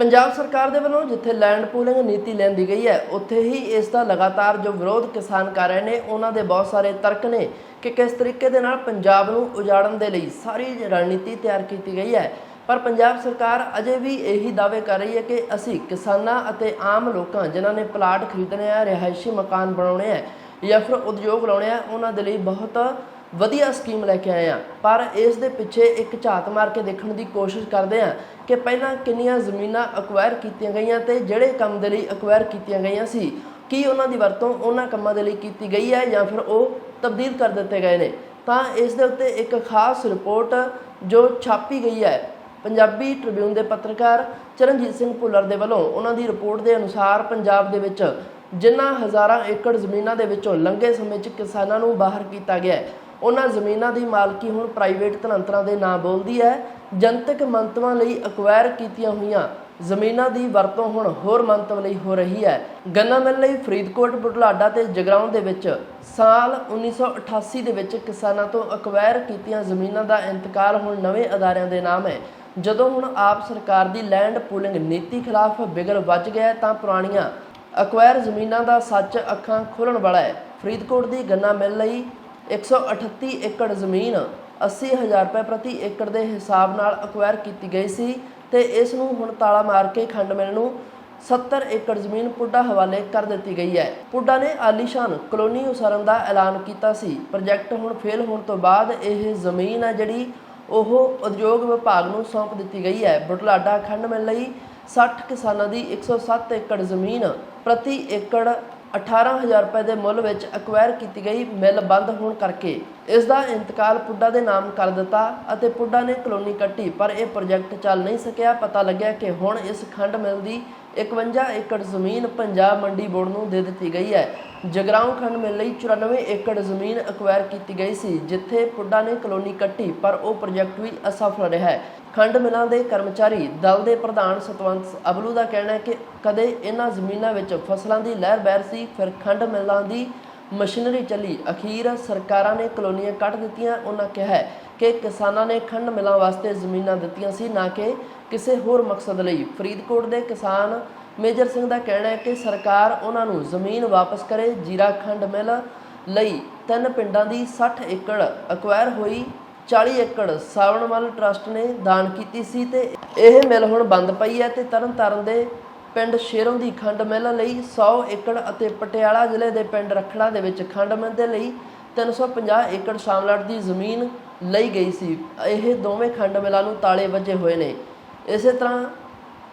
ਪੰਜਾਬ ਸਰਕਾਰ ਦੇ ਵੱਲੋਂ ਜਿੱਥੇ ਲੈਂਡ ਪੂਲਿੰਗ ਨੀਤੀ ਲੈਂਦੀ ਗਈ ਹੈ, ਉੱਥੇ ਹੀ ਇਸ ਦਾ ਲਗਾਤਾਰ ਜੋ ਵਿਰੋਧ ਕਿਸਾਨ ਕਰ ਰਹੇ ਨੇ, ਉਹਨਾਂ ਦੇ ਬਹੁਤ ਸਾਰੇ ਤਰਕ ਨੇ ਕਿ ਕਿਸ ਤਰੀਕੇ ਦੇ ਨਾਲ ਪੰਜਾਬ ਨੂੰ ਉਜਾੜਨ ਦੇ ਲਈ ਸਾਰੀ ਰਣਨੀਤੀ ਤਿਆਰ ਕੀਤੀ ਗਈ ਹੈ। ਪਰ ਪੰਜਾਬ ਸਰਕਾਰ ਅਜੇ ਵੀ ਇਹੀ ਦਾਅਵੇ ਕਰ ਰਹੀ ਹੈ ਕਿ ਅਸੀਂ ਕਿਸਾਨਾਂ ਅਤੇ ਆਮ ਲੋਕਾਂ ਜਿਨ੍ਹਾਂ ਨੇ ਪਲਾਟ ਖਰੀਦਣੇ ਆ, ਰਿਹਾਇਸ਼ੀ ਮਕਾਨ ਬਣਾਉਣੇ ਆ ਜਾਂ ਫਿਰ ਉਦਯੋਗ ਲਾਉਣੇ ਆ, ਉਹਨਾਂ ਦੇ ਲਈ ਬਹੁਤ ਵਧੀਆ ਸਕੀਮ ਲੈ ਕੇ ਆਏ ਆ। ਪਰ ਇਸ ਦੇ ਪਿੱਛੇ ਇੱਕ ਝਾਤ ਮਾਰ ਕੇ ਦੇਖਣ ਦੀ ਕੋਸ਼ਿਸ਼ ਕਰਦੇ ਆ ਕਿ ਪਹਿਲਾਂ ਕਿੰਨੀਆਂ ਜ਼ਮੀਨਾਂ ਅਕਵਾਇਰ ਕੀਤੀਆਂ ਗਈਆਂ ਤੇ ਜਿਹੜੇ ਕੰਮ ਦੇ ਲਈ ਅਕਵਾਇਰ ਕੀਤੀਆਂ ਗਈਆਂ ਸੀ, ਕੀ ਉਹਨਾਂ ਦੀ ਵਰਤੋਂ ਉਹਨਾਂ ਕੰਮਾਂ ਦੇ ਲਈ ਕੀਤੀ ਗਈ ਹੈ ਜਾਂ ਫਿਰ ਉਹ ਤਬਦੀਲ ਕਰ ਦਿੱਤੇ ਗਏ ਨੇ। ਤਾਂ ਇਸ ਦੇ ਉੱਤੇ ਇੱਕ ਖਾਸ ਰਿਪੋਰਟ ਜੋ ਛਾਪੀ ਗਈ ਹੈ, ਪੰਜਾਬੀ ਟ੍ਰਿਬਿਊਨ ਦੇ ਪੱਤਰਕਾਰ ਚਰਨਜੀਤ ਸਿੰਘ ਭੁੱਲਰ ਦੇ ਵੱਲੋਂ। ਉਹਨਾਂ ਦੀ ਰਿਪੋਰਟ ਦੇ ਅਨੁਸਾਰ ਪੰਜਾਬ ਦੇ ਵਿੱਚ ਜਿਨ੍ਹਾਂ ਹਜ਼ਾਰਾਂ ਏਕੜ ਜ਼ਮੀਨਾਂ ਦੇ ਵਿੱਚੋਂ ਲੰਘੇ ਸਮੇਂ 'ਚ ਕਿਸਾਨਾਂ ਨੂੰ ਬਾਹਰ ਕੀਤਾ ਗਿਆ ਹੈ। ਉਹਨਾਂ ਜ਼ਮੀਨਾਂ ਦੀ ਮਾਲਕੀ ਹੁਣ ਪ੍ਰਾਈਵੇਟ ਧਨੰਤਰਾਂ ਦੇ ਨਾਂ ਬੋਲਦੀ ਹੈ। ਜਨਤਕ ਮੰਤਵਾਂ ਲਈ ਅਕਵਾਇਰ ਕੀਤੀਆਂ ਹੋਈਆਂ ਜ਼ਮੀਨਾਂ ਦੀ ਵਰਤੋਂ ਹੁਣ ਹੋਰ ਮੰਤਵ ਲਈ ਹੋ ਰਹੀ ਹੈ। ਗੰਨਾ ਮਿਲ ਲਈ ਫਰੀਦਕੋਟ, ਬੁਢਲਾਡਾ ਤੇ ਜਗਰਾਉਂ ਦੇ ਵਿੱਚ ਸਾਲ 1988 ਦੇ ਵਿੱਚ ਕਿਸਾਨਾਂ ਤੋਂ ਅਕਵਾਇਰ ਕੀਤੀਆਂ ਜ਼ਮੀਨਾਂ ਦਾ ਇੰਤਕਾਲ ਹੁਣ ਨਵੇਂ ਅਦਾਰਿਆਂ ਦੇ ਨਾਮ ਹੈ। ਜਦੋਂ ਹੁਣ ਆਪ ਸਰਕਾਰ ਦੀ ਲੈਂਡ ਪੂਲਿੰਗ ਨੀਤੀ ਖਿਲਾਫ ਬਿਗਲ ਵੱਜ ਗਿਆ ਹੈ ਤਾਂ ਪੁਰਾਣੀਆਂ ਅਕਵਾਇਰ ਜ਼ਮੀਨਾਂ ਦਾ ਸੱਚ ਅੱਖਾਂ ਖੋਲਣ ਵਾਲਾ ਹੈ। ਫਰੀਦਕੋਟ ਦੀ ਗੰਨਾ ਮਿਲ ਲਈ 138 ਏਕੜ ਜ਼ਮੀਨ 80000 ਰੁਪਏ ਪ੍ਰਤੀ ਏਕੜ ਦੇ ਹਿਸਾਬ ਨਾਲ ਅਕਵਾਇਰ ਕੀਤੀ ਗਈ ਸੀ ਤੇ ਇਸ ਨੂੰ ਹੁਣ ਤਾਲਾ ਮਾਰ ਕੇ ਖੰਡ ਮਿਲ ਨੂੰ 70 ਏਕੜ ਜ਼ਮੀਨ ਪੁੱਡਾ ਹਵਾਲੇ ਕਰ ਦਿੱਤੀ ਗਈ ਹੈ। ਪੁੱਡਾ ਨੇ ਆਲੀਸ਼ਾਨ ਕਲੋਨੀ ਉਸਾਰਨ ਦਾ ਐਲਾਨ ਕੀਤਾ ਸੀ। ਪ੍ਰੋਜੈਕਟ ਹੁਣ ਫੇਲ ਹੋਣ ਤੋਂ ਬਾਅਦ ਇਹ ਜ਼ਮੀਨ ਹੈ ਜਿਹੜੀ ਉਹ ਉਦਯੋਗ ਵਿਭਾਗ ਨੂੰ ਸੌਂਪ ਦਿੱਤੀ ਗਈ ਹੈ। ਬੁਢਲਾਡਾ ਖੰਡ ਮਿਲ ਲਈ 60 ਕਿਸਾਨਾਂ ਦੀ 107 ਏਕੜ ਜ਼ਮੀਨ ਪ੍ਰਤੀ ਏਕੜ 18000 ਰੁਪਏ ਦੇ ਮੁੱਲ ਵਿੱਚ ਅਕਵਾਇਰ ਕੀਤੀ ਗਈ ਮਿਲ ਬੰਦ ਹੋਣ ਕਰਕੇ। ਇਸ ਦਾ ਇੰਤਕਾਲ ਪੁੱਡਾ ਦੇ ਨਾਮ ਕਰ ਦਿੱਤਾ ਅਤੇ ਪੁੱਡਾ ਨੇ ਕਲੋਨੀ ਕੱਟੀ, ਪਰ ਇਹ ਪ੍ਰੋਜੈਕਟ ਚੱਲ ਨਹੀਂ ਸਕਿਆ। ਪਤਾ ਲੱਗਿਆ ਕਿ ਹੁਣ ਇਸ ਖੰਡ ਮਿਲ ਦੀ 51 ਏਕੜ ਜ਼ਮੀਨ ਪੰਜਾਬ ਮੰਡੀ ਬੋਰਡ ਨੂੰ ਦੇ ਦਿੱਤੀ ਗਈ ਹੈ। ਜਗਰਾਉਂ ਖੰਡ ਮਿਲ ਲਈ 94 ਏਕੜ ਜ਼ਮੀਨ ਅਕਵਾਇਰ ਕੀਤੀ ਗਈ ਸੀ, ਜਿੱਥੇ ਪੁੱਡਾ ਨੇ ਕਲੋਨੀ ਕੱਟੀ, ਪਰ ਉਹ ਪ੍ਰੋਜੈਕਟ ਵੀ ਅਸਫਲ ਰਿਹਾ ਖੰਡ ਮਿਲਾਂ ਦੇ ਕਰਮਚਾਰੀ ਦਲ ਦੇ ਪ੍ਰਧਾਨ ਸਤਵੰਤ ਅਬਲੂ ਦਾ ਕਹਿਣਾ ਹੈ ਕਿ ਕਦੇ ਇਹਨਾਂ ਜ਼ਮੀਨਾਂ ਵਿੱਚ ਫਸਲਾਂ ਦੀ ਲਹਿਰ ਬਹਿਰ ਸੀ, ਫਿਰ ਖੰਡ ਮਿਲਾਂ ਦੀ ਮਸ਼ੀਨਰੀ ਚੱਲੀ। ਅਖੀਰ ਸਰਕਾਰਾਂ ਨੇ ਕਲੋਨੀਆਂ ਕੱਟ ਦਿੱਤੀਆਂ, ਉਹਨਾਂ ਕਿਹਾ ਕਿ ਕਿਸਾਨਾਂ ਨੇ ਖੰਡ ਮਿਲਾਂ ਵਾਸਤੇ ਜ਼ਮੀਨਾਂ ਦਿੱਤੀਆਂ ਸੀ, ਨਾ ਕਿ ਕਿਸੇ ਹੋਰ ਮਕਸਦ ਲਈ। ਫਰੀਦਕੋਟ ਦੇ ਕਿਸਾਨ ਮੇਜਰ ਸਿੰਘ ਦਾ ਕਹਿਣਾ ਹੈ ਕਿ ਸਰਕਾਰ ਉਹਨਾਂ ਨੂੰ ਜ਼ਮੀਨ ਵਾਪਸ ਕਰੇ, ਜੀਰਾ ਖੰਡ ਮਿਲ ਲਈ। ਤਿੰਨ ਪਿੰਡਾਂ ਦੀ 60 ਏਕੜ ਅਕਵਾਇਰ ਹੋਈ 40 ਏਕੜ ਸਾਵਣਮਲ ਟਰਸਟ ਨੇ ਦਾਨ ਕੀਤੀ ਸੀ ਤੇ ਇਹ ਮਿਲ ਹੁਣ ਬੰਦ ਪਈ ਹੈ ਤੇ ਤਰਨਤਾਰਨ ਦੇ ਪਿੰਡ ਸ਼ੇਰੋਂ ਦੀ ਖੰਡ ਮਿਲ ਲਈ 100 ਏਕੜ ਅਤੇ ਪਟਿਆਲਾ ਜ਼ਿਲ੍ਹੇ ਦੇ ਪਿੰਡ ਰਖੜਾ ਦੇ ਵਿੱਚ ਖੰਡ ਮਿਲ ਦੇ ਲਈ 350 ਏਕੜ ਸ਼ਾਮਲਾਟ ਦੀ ਜ਼ਮੀਨ ਲਈ ਗਈ ਸੀ। ਇਹ ਦੋਵੇਂ ਖੰਡ ਮਿਲਾਂ ਨੂੰ ਤਾਲੇ ਵੱਜੇ ਹੋਏ ਨੇ। ਇਸੇ ਤਰ੍ਹਾਂ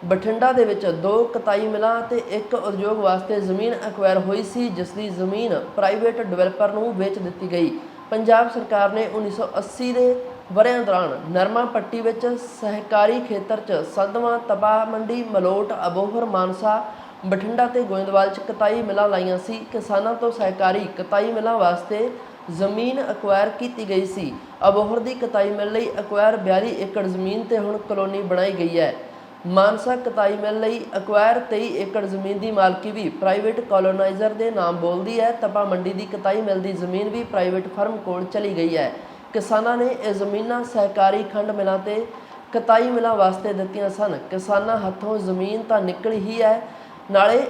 ਬਠਿੰਡਾ ਦੇ ਵਿੱਚ ਦੋ ਕਤਾਈ ਮਿਲਾਂ ਤੇ ਇੱਕ ਉਦਯੋਗ ਵਾਸਤੇ ਜ਼ਮੀਨ ਐਕਵਾਇਰ ਹੋਈ ਸੀ, ਜਿਸ ਦੀ ਜ਼ਮੀਨ ਪ੍ਰਾਈਵੇਟ ਡਿਵੈਲਪਰ ਨੂੰ ਵੇਚ ਦਿੱਤੀ ਗਈ। ਪੰਜਾਬ ਸਰਕਾਰ ਨੇ 1980 ਦੇ ਵਰਿਆਂ ਦੌਰਾਨ ਨਰਮਾ ਪੱਟੀ ਵਿੱਚ ਸਹਿਕਾਰੀ ਖੇਤਰ 'ਚ ਸੰਧਵਾਂ ਤਪਾ ਮੰਡੀ, ਮਲੋਟ, ਅਬੋਹਰ, ਮਾਨਸਾ, ਬਠਿੰਡਾ ਤੇ ਗੋਇੰਦਵਾਲ 'ਚ ਕਤਾਈ ਮਿਲਾਂ ਲਾਈਆਂ ਸੀ। ਕਿਸਾਨਾਂ ਤੋਂ ਸਹਿਕਾਰੀ ਕਤਾਈ ਮਿਲਾਂ ਵਾਸਤੇ ਜ਼ਮੀਨ ਅਕਵਾਇਰ ਕੀਤੀ ਗਈ ਸੀ। ਅਬੋਹਰ ਦੀ ਕਤਾਈ ਮਿਲ ਲਈ ਅਕਵਾਇਰ 42 ਏਕੜ ਜ਼ਮੀਨ ਤੇ ਹੁਣ ਕਲੋਨੀ ਬਣਾਈ ਗਈ ਹੈ। ਮਾਨਸਾ ਕਤਾਈ ਮਿਲ ਲਈ ਅਕਵਾਇਰ 23 ਏਕੜ ਜ਼ਮੀਨ ਦੀ ਮਾਲਕੀ ਵੀ ਪ੍ਰਾਈਵੇਟ ਕੋਲੋਨਾਈਜ਼ਰ ਦੇ ਨਾਮ ਬੋਲਦੀ ਹੈ। ਤਪਾ ਮੰਡੀ ਦੀ ਕਤਾਈ ਮਿਲ ਦੀ ਜ਼ਮੀਨ ਵੀ ਪ੍ਰਾਈਵੇਟ ਫਰਮ ਕੋਲ ਚਲੀ ਗਈ ਹੈ। ਕਿਸਾਨਾਂ ਨੇ ਇਹ ਜ਼ਮੀਨਾਂ ਸਹਿਕਾਰੀ ਖੰਡ ਮਿਲਾਂ ਤੇ ਕਤਾਈ ਮਿਲਾਂ ਵਾਸਤੇ ਦਿੱਤੀਆਂ ਸਨ। ਕਿਸਾਨਾਂ ਹੱਥੋਂ ਜ਼ਮੀਨ ਤਾਂ ਨਿਕਲ ਹੀ ਹੈ। ਨਾਲੇ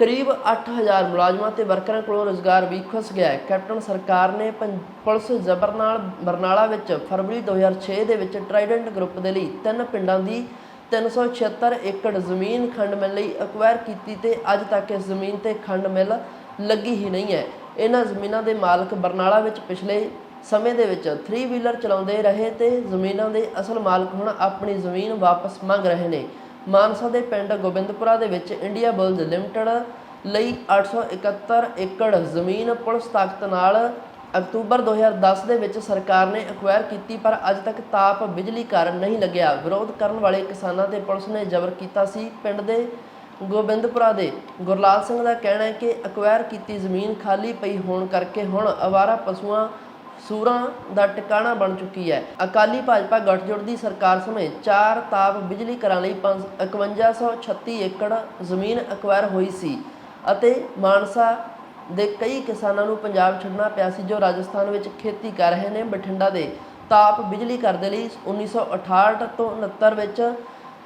ਕਰੀਬ 8000 ਮੁਲਾਜ਼ਮਾਂ ਤੇ ਵਰਕਰਾਂ ਕੋਲੋਂ ਰੋਜ਼ਗਾਰ ਵੀ ਖੁੱਸ ਗਿਆ ਹੈ। ਕੈਪਟਨ ਸਰਕਾਰ ਨੇ ਪੰ- ਪੁਲਿਸ ਜ਼ਬਰ ਨਾਲ ਬਰਨਾਲਾ ਵਿੱਚ ਫਰਵਰੀ 2006 ਦੇ ਵਿੱਚ ਟਰਾਈਡੈਂਟ ਗਰੁੱਪ ਦੇ ਲਈ ਤਿੰਨ ਪਿੰਡਾਂ ਦੀ 376 ਏਕੜ ਜ਼ਮੀਨ ਖੰਡ ਮਿਲ ਲਈ ਅਕਵਾਇਰ ਕੀਤੀ ਤੇ ਅੱਜ ਤੱਕ ਇਸ ਜ਼ਮੀਨ ਤੇ ਖੰਡ ਮਿਲ ਲੱਗੀ ਹੀ ਨਹੀਂ ਹੈ। ਇਹਨਾਂ ਜ਼ਮੀਨਾਂ ਦੇ ਮਾਲਕ ਬਰਨਾਲਾ ਵਿੱਚ ਪਿਛਲੇ ਸਮੇਂ ਦੇ ਵਿੱਚ 3 ਵੀਲਰ ਚਲਾਉਂਦੇ ਰਹੇ ਤੇ ਜ਼ਮੀਨਾਂ ਦੇ ਅਸਲ ਮਾਲਕ ਹੁਣ ਆਪਣੀ ਜ਼ਮੀਨ ਵਾਪਸ ਮੰਗ ਰਹੇ ਨੇ। ਮਾਨਸਾ ਦੇ ਪਿੰਡ ਗੋਬਿੰਦਪੁਰਾ ਦੇ ਵਿੱਚ ਇੰਡੀਆ ਬੁਲਜ਼ ਲਿਮਟਿਡ ਲਈ 871 ਏਕੜ ਜ਼ਮੀਨ ਪੁਲਿਸ ਤਾਕਤ ਨਾਲ ਅਕਤੂਬਰ 2010 ਦੇ ਵਿੱਚ ਸਰਕਾਰ ਨੇ ਅਕਵਾਇਰ ਕੀਤੀ, ਪਰ ਅੱਜ ਤੱਕ ਤਾਪ ਬਿਜਲੀ ਕਾਰਨ ਨਹੀਂ ਲੱਗਿਆ। ਵਿਰੋਧ ਕਰਨ ਵਾਲੇ ਕਿਸਾਨਾਂ ਤੇ ਪੁਲਿਸ ਨੇ ਜ਼ਬਰ ਕੀਤਾ ਸੀ। ਪਿੰਡ ਦੇ ਗੋਬਿੰਦਪੁਰਾ ਦੇ ਗੁਰਲਾਲ ਸਿੰਘ ਦਾ ਕਹਿਣਾ ਹੈ ਕਿ ਅਕਵਾਇਰ ਕੀਤੀ ਜ਼ਮੀਨ ਖਾਲੀ ਪਈ ਹੋਣ ਕਰਕੇ ਹੁਣ ਅਵਾਰਾ ਪਸ਼ੂਆਂ ਸੂਰਾਂ ਦਾ ਟਿਕਾਣਾ ਬਣ ਚੁੱਕੀ ਹੈ। ਅਕਾਲੀ ਭਾਜਪਾ ਗੱਠਜੋੜ ਦੀ ਸਰਕਾਰ ਸਮੇਂ ਚਾਰ ਤਾਪ ਬਿਜਲੀ ਘਰਾਂ ਲਈ ਪੰਜ- 5136 ਏਕੜ ਜ਼ਮੀਨ ਅਕਵਾਇਰ ਹੋਈ ਸੀ ਅਤੇ ਮਾਨਸਾ ਦੇ ਕਈ ਕਿਸਾਨਾਂ ਨੂੰ ਪੰਜਾਬ ਛੱਡਣਾ ਪਿਆ ਸੀ, ਜੋ ਰਾਜਸਥਾਨ ਵਿੱਚ ਖੇਤੀ ਕਰ ਰਹੇ ਨੇ। ਬਠਿੰਡਾ ਦੇ ਤਾਪ ਬਿਜਲੀ ਘਰ ਦੇ ਲਈ 1968 ਤੋਂ 69 ਵਿੱਚ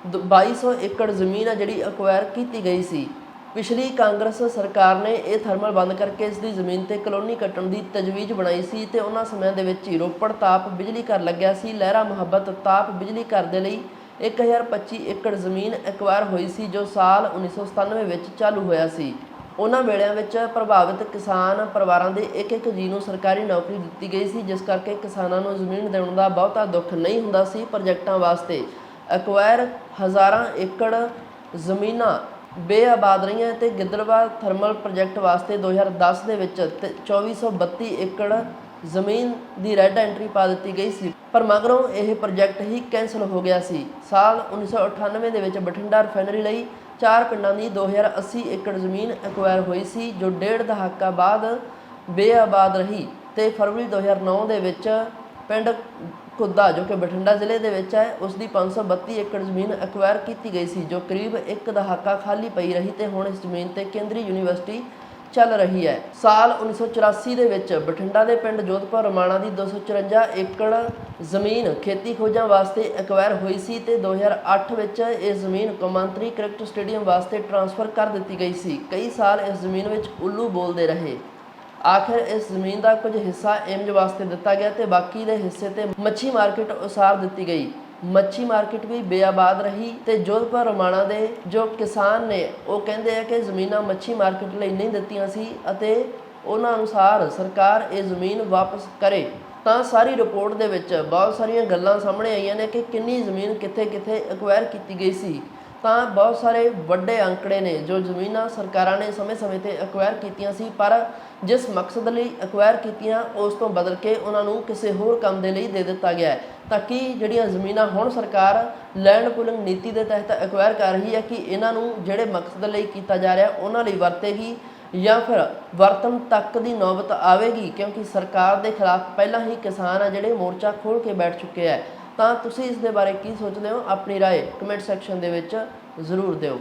ਦ- 2200 ਏਕੜ ਜ਼ਮੀਨ ਆ ਜਿਹੜੀ ਅਕਵਾਇਰ ਕੀਤੀ ਗਈ ਸੀ। ਪਿਛਲੀ ਕਾਂਗਰਸ ਸਰਕਾਰ ਨੇ ਇਹ ਥਰਮਲ ਬੰਦ ਕਰਕੇ ਇਸ ਦੀ ਜ਼ਮੀਨ ਤੇ ਕਲੋਨੀ ਕੱਟਣ ਦੀ ਤਜਵੀਜ਼ ਬਣਾਈ ਸੀ ਤੇ ਉਹਨਾਂ ਸਮਿਆਂ ਦੇ ਵਿੱਚ ਹੀ ਰੋਪੜ ਤਾਪ ਬਿਜਲੀ ਘਰ ਲੱਗਿਆ ਸੀ, ਲਹਿਰਾ ਮੁਹੱਬਤ ਤਾਪ ਬਿਜਲੀ ਘਰ ਦੇ ਲਈ 1025 ਏਕੜ ਜ਼ਮੀਨ ਐਕਵਾਇਰ ਹੋਈ ਸੀ ਜੋ ਸਾਲ 1997 ਵਿੱਚ ਚਾਲੂ ਹੋਇਆ ਸੀ। ਉਹਨਾਂ ਵੇਲਿਆਂ ਵਿੱਚ ਪ੍ਰਭਾਵਿਤ ਕਿਸਾਨ ਪਰਿਵਾਰਾਂ ਦੇ ਇੱਕ ਇੱਕ ਜੀ ਨੂੰ ਸਰਕਾਰੀ ਨੌਕਰੀ ਦਿੱਤੀ ਗਈ ਸੀ, ਜਿਸ ਕਰਕੇ ਕਿਸਾਨਾਂ ਨੂੰ ਜ਼ਮੀਨ ਦੇਣ ਦਾ ਬਹੁਤਾ ਦੁੱਖ ਨਹੀਂ ਹੁੰਦਾ ਸੀ। ਪ੍ਰੋਜੈਕਟਾਂ ਵਾਸਤੇ ਐਕਵਾਇਰ ਹਜ਼ਾਰਾਂ ਏਕੜ ਜ਼ਮੀਨਾਂ ਬੇਆਬਾਦ ਰਹੀਆਂ ਤੇ ਗਿੱਦੜਵਾ ਥਰਮਲ ਪ੍ਰੋਜੈਕਟ ਵਾਸਤੇ 2010 ਦੇ ਵਿੱਚ ਤੇ 2432 ਏਕੜ ਜ਼ਮੀਨ ਦੀ ਰੈੱਡ ਐਂਟਰੀ ਪਾ ਦਿੱਤੀ ਗਈ ਸੀ। ਪਰ ਮਗਰੋਂ ਇਹ ਪ੍ਰੋਜੈਕਟ ਹੀ ਕੈਂਸਲ ਹੋ ਗਿਆ ਸੀ। ਸਾਲ 1998 ਦੇ ਵਿੱਚ ਬਠਿੰਡਾ ਰਿਫਾਈਨਰੀ ਲਈ ਚਾਰ ਪਿੰਡਾਂ ਦੀ 2080 ਏਕੜ ਜ਼ਮੀਨ ਐਕਵਾਇਰ ਹੋਈ ਸੀ, ਜੋ ਡੇਢ ਦਹਾਕਾ ਬਾਅਦ ਬੇਆਬਾਦ ਰਹੀ ਤੇ ਫਰਵਰੀ 2009 ਦੇ ਵਿੱਚ ਪਿੰਡ ਕੁੱਦਾ ਜੋ ਕਿ ਬਠਿੰਡਾ ਜ਼ਿਲ੍ਹੇ ਦੇ ਵਿੱਚ ਹੈ, ਉਸ ਦੀ 532 ਏਕੜ ਜ਼ਮੀਨ ਐਕਵਾਇਰ ਕੀਤੀ ਗਈ ਸੀ, ਜੋ ਕਰੀਬ ਇੱਕ ਦਹਾਕਾ ਖਾਲੀ ਪਈ ਰਹੀ ਤੇ ਹੁਣ ਇਸ ਜ਼ਮੀਨ ਤੇ ਕੇਂਦਰੀ ਯੂਨੀਵਰਸਿਟੀ ਚੱਲ ਰਹੀ ਹੈ। ਸਾਲ 1984 ਦੇ ਵਿੱਚ ਬਠਿੰਡਾ ਦੇ ਪਿੰਡ ਜੋਧਪੁਰ ਰਮਾਣਾ ਦੀ 254 ਏਕੜ ਜ਼ਮੀਨ ਖੇਤੀ ਖੋਜਾਂ ਵਾਸਤੇ ਐਕਵਾਇਰ ਹੋਈ ਸੀ ਤੇ 2008 ਵਿੱਚ ਇਹ ਜ਼ਮੀਨ ਕੌਮਾਂਤਰੀ ਕ੍ਰਿਕਟ ਸਟੇਡੀਅਮ ਵਾਸਤੇ ਟ੍ਰਾਂਸਫਰ ਕਰ ਦਿੱਤੀ ਗਈ ਸੀ। ਕਈ ਸਾਲ ਇਸ ਜ਼ਮੀਨ ਵਿੱਚ ਉੱਲੂ ਬੋਲਦੇ ਰਹੇ। ਆਖਿਰ ਇਸ ਜ਼ਮੀਨ ਦਾ ਕੁਝ ਹਿੱਸਾ ਇਮਜ਼ ਵਾਸਤੇ ਦਿੱਤਾ ਗਿਆ ਤੇ ਬਾਕੀ ਦੇ ਹਿੱਸੇ ਤੇ ਮੱਛੀ ਮਾਰਕੀਟ ਉਸਾਰ ਦਿੱਤੀ ਗਈ। ਮੱਛੀ ਮਾਰਕੀਟ ਵੀ ਬੇਆਬਾਦ ਰਹੀ ਤੇ ਜੋਧਪੁਰ ਰਮਾਣਾ ਦੇ ਜੋ ਕਿਸਾਨ ਨੇ, ਉਹ ਕਹਿੰਦੇ ਆ ਕਿ ਜ਼ਮੀਨਾਂ ਮੱਛੀ ਮਾਰਕੀਟ ਲਈ ਨਹੀਂ ਦਿੱਤੀਆਂ ਸੀ ਅਤੇ ਉਹਨਾਂ ਅਨੁਸਾਰ ਸਰਕਾਰ ਇਹ ਜ਼ਮੀਨ ਵਾਪਸ ਕਰੇ। ਤਾਂ ਸਾਰੀ ਰਿਪੋਰਟ ਦੇ ਵਿੱਚ ਬਹੁਤ ਸਾਰੀਆਂ ਗੱਲਾਂ ਸਾਹਮਣੇ ਆਈਆਂ ਨੇ ਕਿ ਕਿੰਨੀ ਜ਼ਮੀਨ ਕਿੱਥੇ-ਕਿੱਥੇ ਐਕਵਾਇਰ ਕੀਤੀ ਗਈ ਸੀ। ਤਾਂ ਬਹੁਤ ਸਾਰੇ ਵੱਡੇ ਅੰਕੜੇ ਨੇ ਜੋ ਜ਼ਮੀਨਾਂ ਸਰਕਾਰਾਂ ਨੇ ਸਮੇਂ-ਸਮੇਂ ਤੇ ਐਕਵਾਇਰ ਕੀਤੀਆਂ ਸੀ, ਪਰ ਜਿਸ ਮਕਸਦ ਲਈ ਐਕਵਾਇਰ ਕੀਤੀਆਂ, ਉਸ ਤੋਂ ਬਦਲ ਕੇ ਉਹਨਾਂ ਨੂੰ ਕਿਸੇ ਹੋਰ ਕੰਮ ਦੇ ਲਈ ਦੇ ਦਿੱਤਾ ਗਿਆ ਹੈ। ਤਾਂ ਕਿ ਜਿਹੜੀਆਂ ਜ਼ਮੀਨਾਂ ਹੁਣ ਸਰਕਾਰ ਲੈਂਡ ਪੂਲਿੰਗ ਨੀਤੀ ਦੇ ਤਹਿਤ ਐਕਵਾਇਰ ਕਰ ਰਹੀ ਹੈ, ਕਿ ਇਹਨਾਂ ਨੂੰ ਜਿਹੜੇ ਮਕਸਦ ਲਈ ਕੀਤਾ ਜਾ ਰਿਹਾ, ਉਹਨਾਂ ਲਈ ਵਰਤੇਗੀ ਜਾਂ ਫਿਰ ਵਰਤਨ ਤੱਕ ਦੀ ਨੌਬਤ ਆਵੇਗੀ? ਕਿਉਂਕਿ ਸਰਕਾਰ ਦੇ ਖਿਲਾਫ ਪਹਿਲਾਂ ਹੀ ਕਿਸਾਨ ਆ ਜਿਹੜੇ ਮੋਰਚਾ ਖੋਲ ਕੇ ਬੈਠ ਚੁੱਕੇ ਆ। ਤਾਂ ਤੁਸੀਂ ਇਸ ਦੇ ਬਾਰੇ ਕੀ ਸੋਚਦੇ ਹੋ ਆਪਣੀ رائے ਕਮੈਂਟ ਸੈਕਸ਼ਨ ਦੇ ਵਿੱਚ ਜ਼ਰੂਰ ਦਿਓ